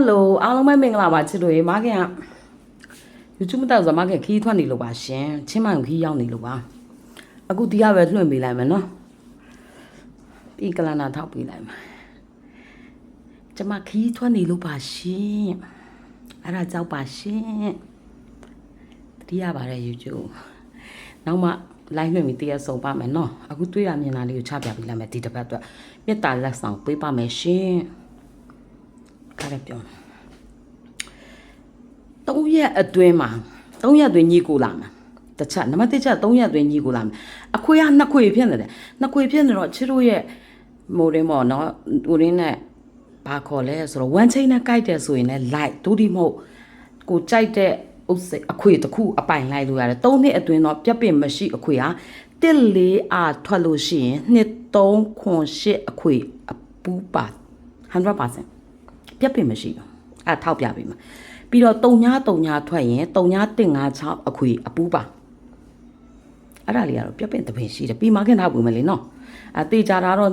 Hello အားလုံးပဲမင်္ဂလာပါချစ်တို့ရေမားခင်က YouTube မတောက်ဆိုမားခင်ခီးထွက်နေလို့ပါရှင်ချင်းမိုင်ခီးရောက်နေလို့ပါအခုဒီကပဲလွှင့်ပေးလိုက်မယ်နော်ပြီးကလနာထောက်ပေးလိုက်မယ်ကျမခီးထွက်နေလို့ပါရှင်အဲ့ဒါကြောက်ပါရှင်တတိယပါတယ် YouTube နောက်မှ live လွှင့်ပြီးတရားဆုံးပါမယ်နော်အခုတွေ့ရမြင်တာလေးကိုချပြပေးလိုက်မယ်ဒီတစ်ပတ်အတွက်မေတ္တာလက်ဆောင်ပေးပါမယ်ရှင် ခါရပြော3ရက်အတွင်းမှာ3ရက်အတွင်းညီကိုလာမှာတခြားနံပါတ်1ချက်3ရက်အတွင်းညီကိုလာမှာအခွေကနှစ်ခွေဖြစ်နေတယ်နှစ်ခွေဖြစ်နေတော့ချစ်တို့ရဲ့မိုးရင်းပေါ့နော်ဟိုရင်းနဲ့ဘာခေါ်လဲဆိုတော့ one chain နဲ့ကြိုက်တယ်ဆိုရင်လည်း light ဒုတိမဟုတ်ကိုကြိုက်တဲ့ဥစ္စာအခွေတစ်ခုအပိုင်လိုက်လို့ရတယ်၃နှစ်အတွင်းတော့ပြက်ပင်မရှိအခွေဟာတစ်လေးအားထွက်လို့ရှိရင်နှစ်3ခွန်8အခွေအပူပါ100% ပြက်ပင်မရှိဘူးအဲ့ထောက်ပြပေးမှာပြီးတော့တုံညာတုံညာထွက်ရင်တုံညာ156အခွေအပူပါအဲ့ဒါလေးကတော့ပြက်ပင်တပင်ရှိတယ်ပြီးမှခင်ထားပုံမယ်လေနော်အသေးကြတာတော့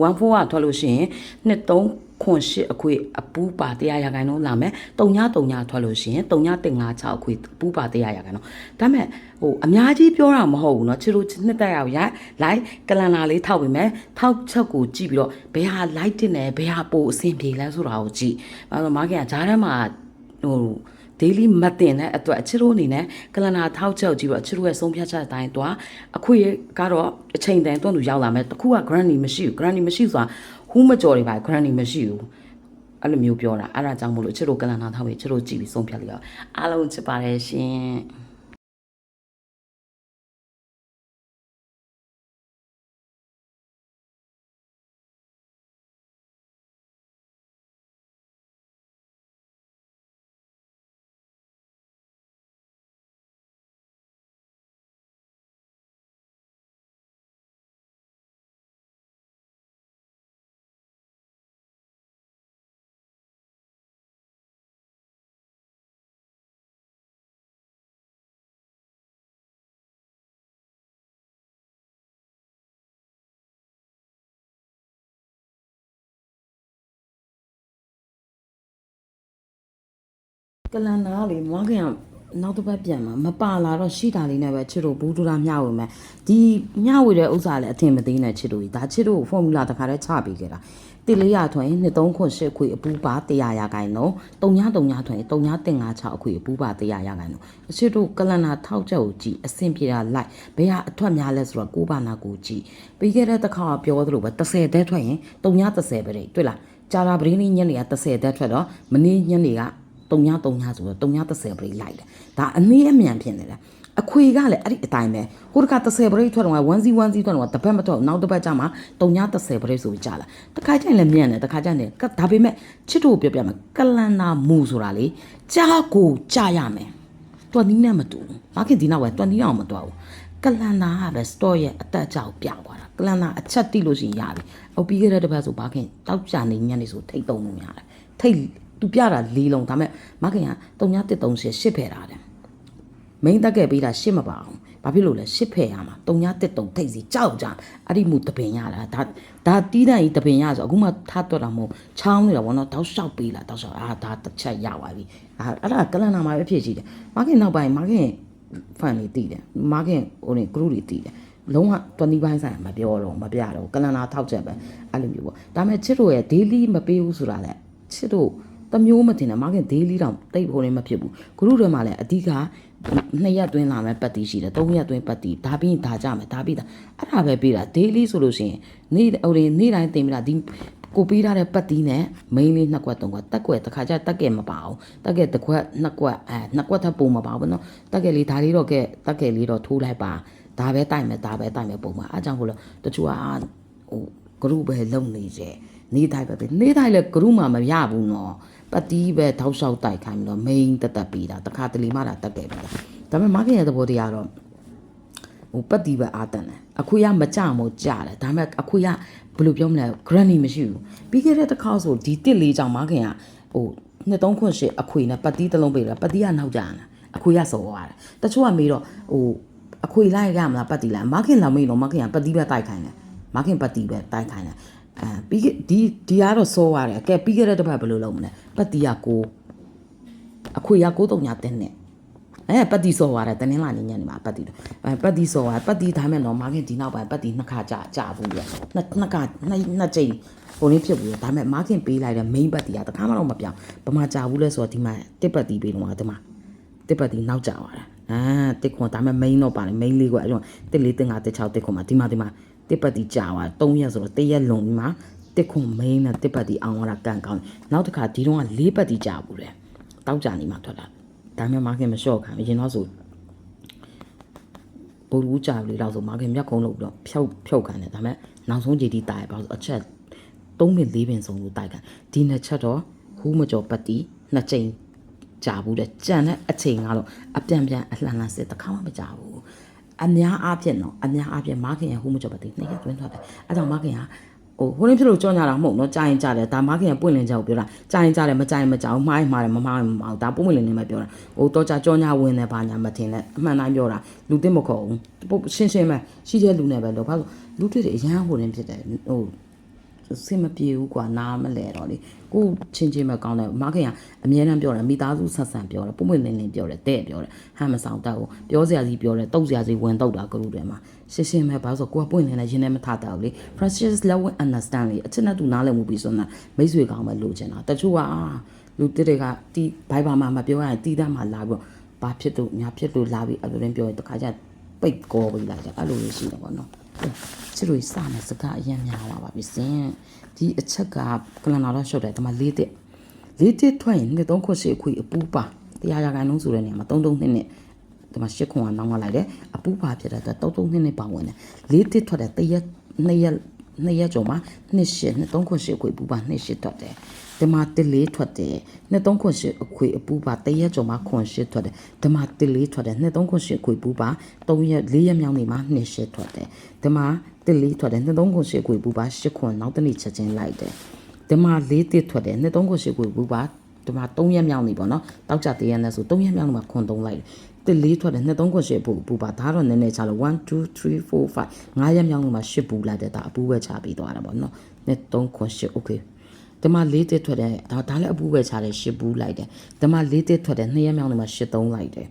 14ကထွက်လို့ရှိရင်နှစ်3 ခွန်8အခွေအပူပါတရားရခိုင်နှုန်းလာမယ်တုံညာတုံညာထွက်လို့ရှိရင်တုံညာ156အခွေအပူပါတရားရခိုင်နှုန်းဒါမဲ့ဟိုအများကြီးပြောတာမဟုတ်ဘူးเนาะချစ်တို့နှစ်တက်ရောက်ရလိုက်ကလန်လာလေးထောက်ပေးမယ်ထောက်ချက်ကိုကြည့်ပြီးတော့ဘယ်ဟာ light တင်တယ်ဘယ်ဟာပိုအဆင်ပြေလဲဆိုတာကိုကြည့်အဲတော့မားကဂျားထဲမှာဟို daily မတင်တဲ့အတွက်အချစ်တို့အနေနဲ့ကလနာထောက်ချက်ကြည့်ပြီးတော့အချစ်တို့ရဲ့ဆုံးဖြတ်ချက်အတိုင်းတော့အခွေကတော့အချိန်တန်တွန်းသူရောက်လာမယ်တခုက granny မရှိဘူး granny မရှိဆိုတာ ဟူးမကြော်တွေပါ granny မရှိဘူးအဲ့လိုမျိုးပြောတာအဲ့ဒါကြောင့်မို့လို့အချစ်တို့ကလနာထောက်ပြီးအချစ်တို့ကြည့်ပြီးဆုံးဖြတ်လိုက်ရအောင်အားလုံးချစ်ပါတယ်ရှင် ကလန်နာလေမွားခင်ကနောက်တစ်ပတ်ပြန်မှာမပါလာတော့ရှိတာလေးနဲ့ပဲချစ်တို့ဘူးဒူရာမျှဝေမယ်ဒီမျှဝေတဲ့ဥစ္စာလည်းအထင်မသေးနဲ့ချစ်တို့ကြီးဒါချစ်တို့ဖော်မူလာတစ်ခါတည်းချပေးခဲ့တာတိလေးရထွင်နှစ်သုံးခွရှစ်ခွေအပူပါ100ရာခိုင်နှုန်းတုံညာတုံညာထွင်တုံညာတင်56အခွေအပူပါ100ရာခိုင်နှုန်းအချစ်တို့ကလန်နာထောက်ချက်ကိုကြည့်အဆင်ပြေတာလိုက်ဘယ်ဟာအထွက်များလဲဆိုတော့ကိုးပါနာကိုကြည့်ပြီးခဲ့တဲ့တစ်ခါပြောသလိုပဲ30တဲထွက်ရင်တုံညာ30ပဲတဲ့တွေ့လားကြာလာပရင်းလေးညနေက30တဲထွက်တော့မနေ့ညနေက တုံညာတုံညာဆိုတော့တုံညာ30ပရိလိုက်တယ်ဒါအနည်းအမြန်ဖြစ်နေတယ်အခွေကလည်းအဲ့ဒီအတိုင်းပဲဟိုတခါ30ပရိထွက်တော့1စီ1စီထွက်တော့တပတ်မထွက်နောက်တစ်ပတ်ကျမှတုံညာ30ပရိဆိုပြီးကြာလာတခါကျရင်လည်းမြန်တယ်တခါကျရင်လည်းဒါပေမဲ့ချစ်တို့ပြောပြမယ်ကလန်နာမူဆိုတာလေကြာကိုကြာရမယ်တွန်နီးနဲ့မတူဘူးဘာခင်ဒီနောက်ပဲတွန်နီးအောင်မတွားဘူးကလန်နာကပဲ store ရဲ့အတက်အကျကိုပြသွားတာကလန်နာအချက်တိလို့ရှိရင်ရပြီဟိုပြီးခဲ့တဲ့တစ်ပတ်ဆိုဘာခင်တောက်ကြနေညနေဆိုထိတ်တုံလို့ရတယ်ထိတ် သူပြတာ၄လုံးဒါမဲ့မခင်က3938ရှစ်ဖယ်တာတယ်မိန်တက်ခဲ့ပေးတာရှစ်မပါအောင်ဘာဖြစ်လို့လဲရှစ်ဖယ်ရမှာ3933ထိတ်စီကြောက်ကြအဲ့ဒီမူတပင်ရတာဒါဒါတီးတန်ကြီးတပင်ရဆိုအခုမှထားတော့တာမဟုတ်ချောင်းနေတာဘောနော်တောက်လျှောက်ပေးလာတောက်လျှောက်အာဒါတစ်ချက်ရပါပြီအာအဲ့ဒါကလန်နာမှာပဲဖြစ်ရှိတယ်မခင်နောက်ပိုင်းမခင်ဖန်လေးတည်တယ်မခင်ဟိုနေ group တွေတည်တယ်လုံးဝ20ပိုင်းဆိုင်မပြောတော့မပြတော့ကလန်နာထောက်ချက်ပဲအဲ့လိုမျိုးပေါ့ဒါပေမဲ့ချစ်တို့ရဲ့ daily မပေးဘူးဆိုတာလဲချစ်တို့ တမျိုးမတင်တယ်မာခင် daily တောင်တိတ်ဖို့နေမဖြစ်ဘူး group တွေမှာလည်းအဓိကနှစ်ရက်တွင်းလာမယ်ပတ်တီရှိတယ်သုံးရက်တွင်းပတ်တီဒါပြီးရင်ဒါကြမယ်ဒါပြီးတာအဲ့ဒါပဲပေးတာ daily ဆိုလို့ရှိရင်နေ့ဟိုတွေနေ့တိုင်းတင်ပြတာဒီကိုပေးထားတဲ့ပတ်တီးနဲ့ main လေးနှစ်ကွက်သုံးကွက်တက်ကွက်တစ်ခါကျတက်ကဲမပါအောင်တက်ကဲတစ်ခွက်နှစ်ကွက်အဲနှစ်ကွက်ထပ်ပုံမပါဘူးနော်တက်ကဲလေးဒါလေးတော့ကဲတက်ကဲလေးတော့ထိုးလိုက်ပါဒါပဲတိုက်မယ်ဒါပဲတိုက်မယ်ပုံမှာအားကြောင့်ကိုလို့တချို့ကဟို group ပဲလုံနေကြနေတိုင်းပဲပဲနေတိုင်းလည်း group မှာမရဘူးနော်ပ တ်တီးပဲထောက်လျှောက်တိုက်ခိုင်းပြီးတော့ main တက်တက်ပြီးတာတခါတလေမှတာတက်တယ်ပြီးတာဒါပေမဲ့ market ရဲ့သဘောတရားတော့ဟိုပတ်တီးပဲအာတန်တယ်အခွေရမကြမို့ကြတယ်ဒါပေမဲ့အခွေရဘယ်လိုပြောမလဲ granny မရှိဘူးပြီးခဲ့တဲ့တစ်ခါဆိုဒီတစ်လေးကြောင့်မခင်ကဟိုနှစ်သုံးခွန်းရှစ်အခွေနဲ့ပတ်တီးတစ်လုံးပေးတယ်ပတ်တီးကနောက်ကြတယ်အခွေရစော်သွားတယ်တချို့ကမေးတော့ဟိုအခွေလိုက်ရမလားပတ်တီးလိုက်မခင်လာမေးတော့မခင်ကပတ်တီးပဲတိုက်ခိုင်းတယ်မခင်ပတ်တီးပဲတိုက်ခိုင်းတယ် အာပြီးခဲ့ဒီဒီကတော့စောရတယ်ကဲပြီးခဲ့တဲ့တစ်ပတ်ဘယ်လိုလုပ်မလဲပတ်တီကကိုအခွေရကိုတုံညာတင်းနဲ့အဲပတ်တီစောရတယ်တင်းလာနေညနေမှာပတ်တီတော့အဲပတ်တီစောရပတ်တီဒါမဲ့တော့မာခင်ဒီနောက်ပိုင်းပတ်တီနှစ်ခါကြာကြာဘူးလေနှစ်နှစ်ခါနှစ်နှစ်ကြိမ်ဟိုလေးဖြစ်ဘူးဒါမဲ့မာခင်ပေးလိုက်တဲ့ main ပတ်တီကတခါမှတော့မပြောင်းဘာမှကြာဘူးလဲဆိုတော့ဒီမှာတစ်ပတ်တီပေးတော့ဒီမှာတစ်ပတ်တီနောက်ကြာသွားတာအာတစ်ခွန်ဒါမဲ့ main တော့ပါလေ main လေးကအဲ့တော့တစ်လေးတစ်ငါတစ်ချောက်တစ်ခွန်မှာဒီမှာဒီမှာ တစ်ပတ်တီကြာသွား3ရက်ဆိုတော့တစ်ရက်လုံးဒီမှာတစ်ခွန် main နဲ့တစ်ပတ်တီအောင်လာကန်ကောင်းနောက်တစ်ခါဒီတော့က၄ပတ်တီကြာဘူးလေတောက်ကြနေမှထွက်တာဒါမဲ့မာခင်မလျှော့ခံရင်တော့ဆိုဘိုလ်ဘူးကြာပြီလောက်ဆိုမာခင်မြက်ကုန်းလို့ပြီးတော့ဖြုတ်ဖြုတ်ခံတယ်ဒါပေမဲ့နောက်ဆုံးကြည်တီတာရပါဆိုအချက်3ပင်4ပင်ဆုံးလို့တိုက်ခံဒီနှစ်ချက်တော့ဟူးမကျော်ပတ်တီနှစ်ချိန်ကြာဘူးတဲ့ကြံတဲ့အချိန်ကတော့အပြန်ပြန်အလှန်လှန်စစ်တစ်ခါမှမကြာဘူး အများအားဖြင့်တော့အများအားဖြင့်မာခင်ရဟူးမကျော်ပတ်တီနှစ်ရက်တွင်းထွက်တယ်အဲကြောင့်မာခင်ကဟိုဟိုရင်းဖြစ်လို့ကြောညာတာမဟုတ်နော်ကြာရင်ကြာတယ်ဒါမာခင်ကပွင့်လင်းကြောက်ပြောတာကြာရင်ကြာတယ်မကြာရင်မကြာဘူးမှားရင်မှားတယ်မမှားရင်မမှားဘူးဒါပွင့်ပွင့်လင်းလင်းပဲပြောတာဟိုတော့ကြာကြောညာဝင်တယ်ဘာညာမထင်နဲ့အမှန်တိုင်းပြောတာလူသိမခေါ်ဘူးပုတ်ရှင်းရှင်းပဲရှိတဲ့လူနဲ့ပဲလို့ဘာလို့လူတွေ့တယ်အရန်ဟိုရင်းဖြစ်တယ်ဟို စင်မပြေဘူးကွာနားမလဲတော့လေကိုချင်းချင်းမကောင်းတယ်မခင်ကအမြဲတမ်းပြောတယ်မိသားစုဆက်ဆံပြောတယ်ပုံပွင့်လင်းလင်းပြောတယ်တဲ့ပြောတယ်ဟမ်မဆောင်တတ်ဘူးပြောစရာကြီးပြောတယ်တုတ်စရာကြီးဝင်တုတ်တာကလူတွေမှာရှင်းရှင်းပဲဘာလို့ဆိုကိုကပွင့်လင်းနေရင်းနဲ့မထတာဘူးလေ precious love and understand လေအချစ်နဲ့သူနားလည်မှုပြီးဆိုတော့မိတ်ဆွေကောင်းပဲလိုချင်တာတချို့ကအာလူတစ်တွေကတီးဘိုင်ဘာမှာမပြောရရင်တီးတတ်မှလာပြီးတော့ဘာဖြစ်လို့ညာဖြစ်လို့လာပြီးအဲ့လိုရင်ပြောရင်တခါကျပိတ်ကောပြီးလာကြအဲ့လိုလိုရှိတယ်ပေါ့နော် ချစ်လို့စမယ်စကားအရင်များလာပါပြီစင်ဒီအချက်ကကလနာတော့ရှုပ်တယ်ဒီမှာလေးတစ်လေးတစ်ထွက်ရင်နှစ်သုံးခွရှိအခွေအပူပါတရားရခိုင်လုံးဆိုတဲ့နေရာမှာသုံးသုံးနှစ်နှစ်ဒီမှာရှစ်ခွန်ကနောင်းကလိုက်တယ်အပူပါဖြစ်တဲ့အတွက်သုံးသုံးနှစ်နှစ်ပါဝင်တယ်လေးတစ်ထွက်တယ်တရက်နှစ်ရက်နှစ်ရက်ကျော်မှာနှစ်ရှစ်နှစ်သုံးခွရှိအခွေအပူပါနှစ်ရှစ်ထွက်တယ် ဒီမှာတစ်လေးထွက်တယ်နှစ်သုံးခွရှိအခွေအပူပါတရက်ကျော်မှာခွန်ရှစ်ထွက်တယ်ဒီမှာတစ်လေးထွက်တယ်နှစ်သုံးခွရှိအခွေအပူပါသုံးရက်လေးရက်မြောက်နေမှာနှစ်ရှစ်ထွက်တယ်ဒီမှာတစ်လေးထွက်တယ်နှစ်သုံးခွရှိအခွေအပူပါရှစ်ခွန်နောက်တစ်နေ့ချက်ချင်းလိုက်တယ်ဒီမှာလေးတစ်ထွက်တယ်နှစ်သုံးခွရှိအခွေအပူပါဒီမှာ3ရက်မြောက်နေပေါ့နော်တောက်ကြတရက်နဲ့ဆို3ရက်မြောက်နေမှာခွန်3လိုက်တယ်တစ်လေးထွက်တယ်နှစ်သုံးခွရှိအပူအပူပါဒါတော့နည်းနည်းချလို့1 2 3 4 5 5ရက်မြောက်နေမှာ10ပူလိုက်တယ်ဒါအပူပဲချပြီးသွားတာပေါ့နော်နှစ်သုံးခွရှိ okay ဒီမှာလေးတစ်ထွက်တယ်ဒါဒါလည်းအပူပဲချတယ်ရှစ်ဘူးလိုက်တယ်ဒီမှာလေးတစ်ထွက်တယ်နှစ်ရက်မြောက်နေမှာရှစ်သုံးလိုက်တယ်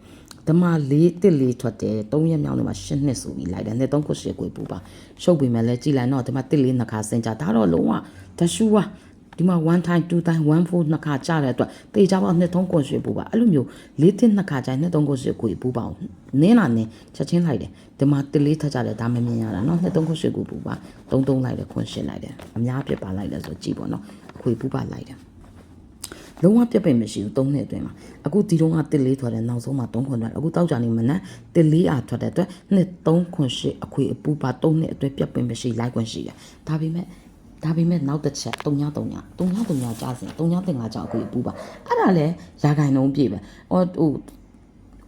ဒီမှာလေးတစ်လေးထွက်တယ်သုံးရက်မြောက်နေမှာရှစ်နှစ်ဆိုပြီးလိုက်တယ်နှစ်သုံးခုရှစ်ကိုပူပါရှုပ်ပြီမဲ့လဲကြည်လိုက်တော့ဒီမှာတစ်လေးနှစ်ခါစင်ကြဒါတော့လုံးဝတရှူဝါ ဒီမှာ1 time 2 time 1 4နှစ်ခါကြားတဲ့အတွက်တေချာပေါနှစ်သုံးကွန်ရွှေပူပါအဲ့လိုမျိုးလေးတစ်နှစ်ခါကြားနှစ်သုံးကွန်ရွှေကိုပူပါအောင်နင်းလာနင်းချက်ချင်းလိုက်တယ်ဒီမှာတစ်လေးထပ်ကြတယ်ဒါမမြင်ရတာเนาะနှစ်သုံးကွန်ရွှေကိုပူပါသုံးသုံးလိုက်တယ်ခွန်ရှင်းလိုက်တယ်အများပြပါလိုက်တယ်ဆိုကြည့်ပေါ့เนาะအခွေပူပါလိုက်တယ် လုံးဝပြတ်ပင်မရှိဘူး၃နှစ်အတွင်းမှာအခုဒီတုန်းကတစ်လေးထွက်တယ်နောက်ဆုံးမှာ၃ခွန်ထွက်တယ်အခုတောက်ကြနေမနက်တစ်လေးအားထွက်တဲ့အတွက်နှစ်၃ခွန်ရှိအခွေအပူပါ၃နှစ်အတွင်းပြတ်ပင်မရှိလိုက်ခွင့်ရှိတယ်ဒါပေမဲ့ ဒါပေမဲ့နောက်တစ်ချက်3ည3ည3ည3ညကြားစင်3ညတင်5ကြောင်အခွေအပူပါအဲ့ဒါလဲရာဂိုင်လုံးပြည့်ပဲဟိုဟို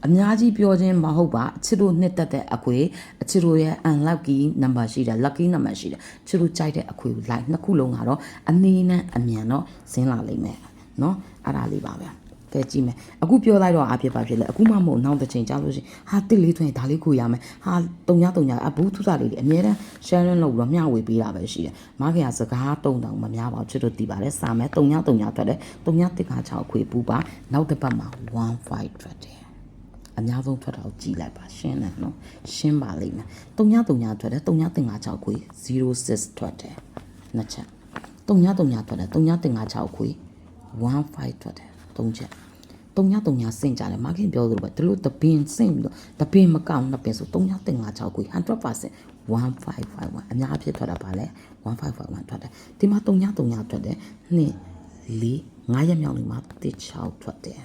အများကြီးပြောခြင်းမဟုတ်ပါအချစ်တို့နှစ်သက်တဲ့အခွေအချစ်တို့ရဲ့ unlucky number ရှိတယ် lucky number ရှိတယ်ချစ်တို့ကြိုက်တဲ့အခွေကို like နှစ်ခုလုံးကတော့အနည်းနဲ့အမြန်တော့ဇင်းလာလိမ့်မယ်เนาะအဲ့ဒါလေးပါပဲ ကဲကြည့်မယ်အခုပြောလိုက်တော့အဖြစ်ပါဖြစ်လဲအခုမှမဟုတ်နောက်တစ်ချိန်ကြာလို့ရှိရင်ဟာတစ်လေးထွင်ဒါလေးကိုရမယ်ဟာတုံညတုံညအဘူးထုစားလေးတွေအများတန်း share လုပ်ပြီးတော့မျှဝေပေးတာပဲရှိတယ်မခင်ကစကားတုံတောင်မများပါဘူးချစ်တို့တည်ပါတယ်စာမယ်တုံညတုံညထွက်တယ်တုံညတစ်ခါ6ခွေပူပါနောက်တစ်ပတ်မှာ15ထွက်တယ်အများဆုံးထွက်တာကိုကြည်လိုက်ပါရှင်းတယ်နော်ရှင်းပါလိမ့်မယ်တုံညတုံညထွက်တယ်တုံညတင်56ခွေ06ထွက်တယ်နှစ်ချက်တုံညတုံညထွက်တယ်တုံညတင်56ခွေ15ထွက်တယ် သုံးချက်တုံညတုံညစင်ကြတယ်မခင်ပြောသလိုပဲဒီလိုတပင်စင်ပြီးတော့တပင်မကောက်နှစ်ပင်ဆိုတုံညတင်56ခွေ100% 1551အများအဖြစ်ထွက်တာပါလေ1551ထွက်တယ်ဒီမှာတုံညတုံညထွက်တယ်နှစ်လေး9ရက်မြောက်နေမှာ16ထွက်တယ်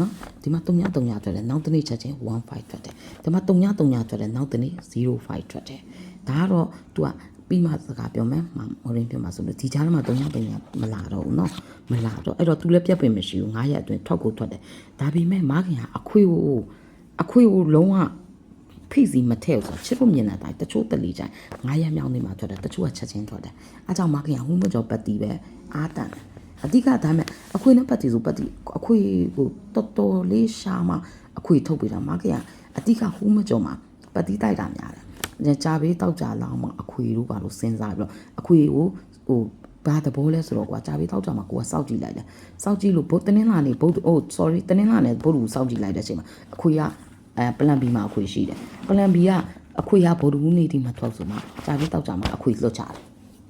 နော်ဒီမှာ3ည3ညထွက်တယ်နောက်တစ်နေ့ချက်ချင်း15ထွက်တယ်ဒီမှာ3ည3ညထွက်တယ်နောက်တစ်နေ့05ထွက်တယ်ဒါကတော့ तू က ပြီးမှစကားပြောမယ်မဟိုရင်းပြောမှာဆိုလို့ဒီကြားထဲမှာ3ည3ညမလာတော့ဘူးနော်မလာတော့အဲ့တော့ तू လည်းပြတ်ပင်မရှိဘူး9ရက်အတွင်းထွက်ကိုထွက်တယ်ဒါပေမဲ့မားခင်ကအခွေကိုအခွေကိုလုံးဝဖိစီမထဲဘူးဆိုချစ်ဖို့မြင်တဲ့အတိုင်းတချို့တလီကြိုင်9ရက်မြောက်နေမှာထွက်တယ်တချို့ကချက်ချင်းထွက်တယ်အဲကြောင့်မားခင်ကဟိုးမကျော်ပတ်တီးပဲအားတန်တယ်အဓိကဒါမဲ့အခွေနဲ့ပတ်တီဆိုပတ်တီအခွေကိုတော်တော်လေးရှာမှအခွေထုတ်ပေးတာမကရအဓိကဟိုးမကြော်မှာပတ်တီတိုက်တာများတယ်။ ကြာဘေးတောက်ကြလောင်းမှအခွေတို့ပါလို့စဉ်းစားပြီးတော့အခွေကိုဟိုဘာသဘောလဲဆိုတော့ကွာကြာပြီးတောက်ကြမှာကိုကစောက်ကြည့်လိုက်တယ်စောက်ကြည့်လို့ဘုတ်တင်းလာနေဘုတ်ဟို sorry တင်းလာနေဘုတ်လူစောက်ကြည့်လိုက်တဲ့အချိန်မှာအခွေကအဲပလန်ဘီမှာအခွေရှိတယ်ပလန်ဘီကအခွေကဘုတ်ဘူးနေဒီမှာထောက်ဆိုမှာကြာပြီးတောက်ကြမှာအခွေလွတ်ချတယ်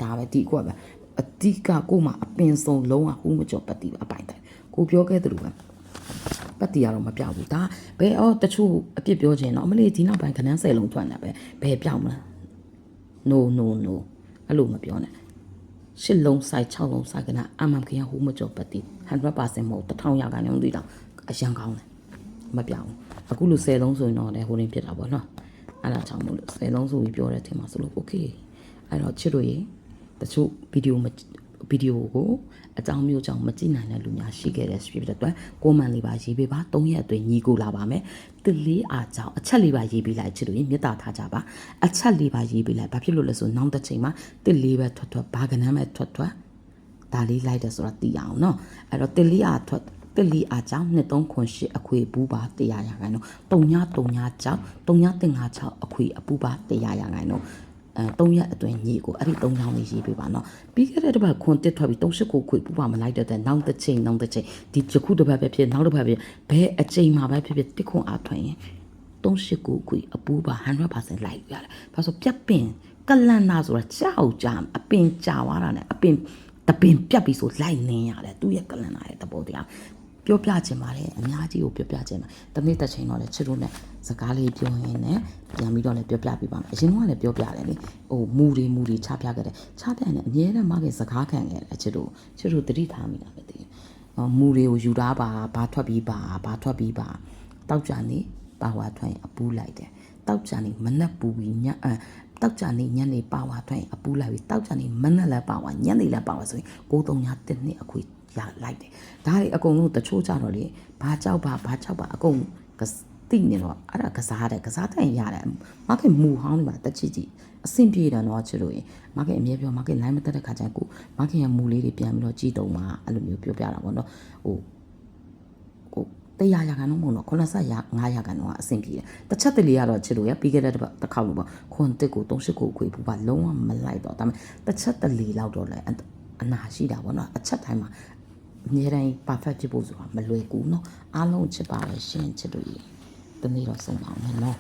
ဒါပဲဒီကွာပဲအတိကကိုမှအပင်ဆုံးလုံးဝဟူးမကျော်ပတ်တီအပိုင်တယ်ကိုပြောခဲ့သလိုပဲ ပတ်တီရတော့မပြောက်ဘူးဒါဘယ်အော်တချို့အပြစ်ပြောခြင်းတော့အမလေးဒီနောက်ပိုင်းခဏန်းဆယ်လုံးထွက်နေပဲဘယ်ပြောက်မလား no no no အဲ့လိုမပြောနဲ့ရှစ်လုံးဆိုင်6လုံးဆိုင်ကနအမှန်ခင်ဟိုးမကြောပတ်တီ100%မဟုတ်တစ်ထောင်ရခိုင်နှုန်းသိတော့အရန်ကောင်းတယ်မပြောက်ဘူးအခုလို10လုံးဆိုရင်တော့လည်းဟိုနေဖြစ်တာပေါ့နော်အဲ့ဒါကြောင့်မို့လို့10လုံးဆိုပြီးပြောတဲ့အထင်မှာဆိုလို့ okay အဲ့တော့ချစ်တို့ရေတချို့ဗီဒီယိုမ ဗီဒီယိုကိုအကြောင်းမျိုးကြောင့်မကြည့်နိုင်တဲ့လူများရှိခဲ့တဲ့ဖြစ်တဲ့အတွက်ကိုမန်လေးပါရေးပေးပါ၃ရက်အတွင်းညီကိုလာပါမယ်တစ်လေးအားကြောင့်အချက်လေးပါရေးပေးလိုက်ချစ်တို့ရေမေတ္တာထားကြပါအချက်လေးပါရေးပေးလိုက်ဘာဖြစ်လို့လဲဆိုနောက်တစ်ချိန်မှာတစ်လေးပဲထွက်ထွက်ဘာကနမ်းပဲထွက်ထွက်ဒါလေးလိုက်တယ်ဆိုတာသိရအောင်နော်အဲ့တော့တစ်လေးအားထွက်တစ်လီအားကြောင့်နှစ်သုံးခွန်ရှိအခွေဘူးပါတရားရခိုင်တော့တုံညာတုံညာကြောင့်တုံညာတင်ငါ6အခွေအပူပါတရားရခိုင်တော့ အဲ၃ရက်အတွင်းညီကိုအဲ့ဒီ၃ချောင်းလေးရေးပေးပါနော်ပြီးခဲ့တဲ့တစ်ပတ်ခွန်တစ်ထွက်ပြီး38ကိုခွေပူပါမလိုက်တဲ့နောက်တစ်ချိန်နောက်တစ်ချိန်ဒီယခုတစ်ပတ်ပဲဖြစ်နောက်တစ်ပတ်ပဲဘယ်အချိန်မှာပဲဖြစ်ဖြစ်တစ်ခွန်အားထွက်ရင်38ခွေအပူပါ100%လိုက်ရတယ်ဘာလို့ပြက်ပင်ကလန်နာဆိုတာကြောက်ကြအပင်ကြာသွားတာ ਨੇ အပင်တပင်ပြတ်ပြီးဆိုလိုက်နင်းရတယ်သူ့ရဲ့ကလန်နာရဲ့သဘောတရား ပြောပြခြင်းပါတယ်အများကြီးကိုပြောပြခြင်းပါတနေ့တစ်ချိန်တော့လေချစ်တို့နဲ့စကားလေးပြောရင်းနဲ့ပြန်ပြီးတော့လည်းပြောပြပြပါမယ်အရင်ကလည်းပြောပြတယ်လေဟိုမူတွေမူတွေချပြခဲ့တယ်ချပြတယ်အမြဲတမ်းမကစကားခံခဲ့တယ်ချစ်တို့ချစ်တို့တတိထားမိတာပဲတည်အော်မူတွေကိုယူထားပါဘာထွက်ပြီးပါဘာထွက်ပြီးပါတောက်ကြနေပါဝါထွက်ရင်အပူးလိုက်တယ်တောက်ကြနေမနှက်ပူပြီးညအဲတောက်ကြနေညနေပါဝါထွက်ရင်အပူးလိုက်ပြီးတောက်ကြနေမနှက်လည်းပါဝါညနေလည်းပါဝါဆိုရင်6 3ညတစ်နှစ်အခွေ ရလိုက်တယ်ဒါတွေအကုန်လုံးတချို့ကြတော့လေဘာကြောက်ပါဘာကြောက်ပါအကုန်ကစတိနေတော့အဲ့ဒါကစားတယ်ကစားတိုင်ရတယ်မခင်မူဟောင်းနေမှာတက်ချစ်ကြည့်အဆင်ပြေတယ်တော့ချစ်လို့ရင်မခင်အမြဲပြောမခင်လိုင်းမတက်တဲ့ခါကျရင်ကိုမခင်ရဲ့မူလေးတွေပြန်ပြီးတော့ကြည့်တော့မှအဲ့လိုမျိုးပြောပြတာပေါ့နော်ဟိုဟိုတရားရကန်တော့မဟုတ်တော့ခုနဆက်ရ9ရကန်တော့အဆင်ပြေတယ်တစ်ချက်တလေကတော့ချစ်လို့ရပြီးခဲ့တဲ့တစ်ခေါက်လို့ပေါ့ခွန်တစ်ကို38ကိုခွေဘူးပါလုံးဝမလိုက်တော့ဒါပေမဲ့တစ်ချက်တလေလောက်တော့လဲအနာရှိတာပေါ့နော်အချက်တိုင်းမှာ အမြဲတမ်း perfect ဖြစ်ဖို့ဆိုတာမလွယ်ကူเนาะအားလုံးချစ်ပါလေရှင်ချစ်လို့ရတနေ့တော့ဆုံးပါအောင်နော်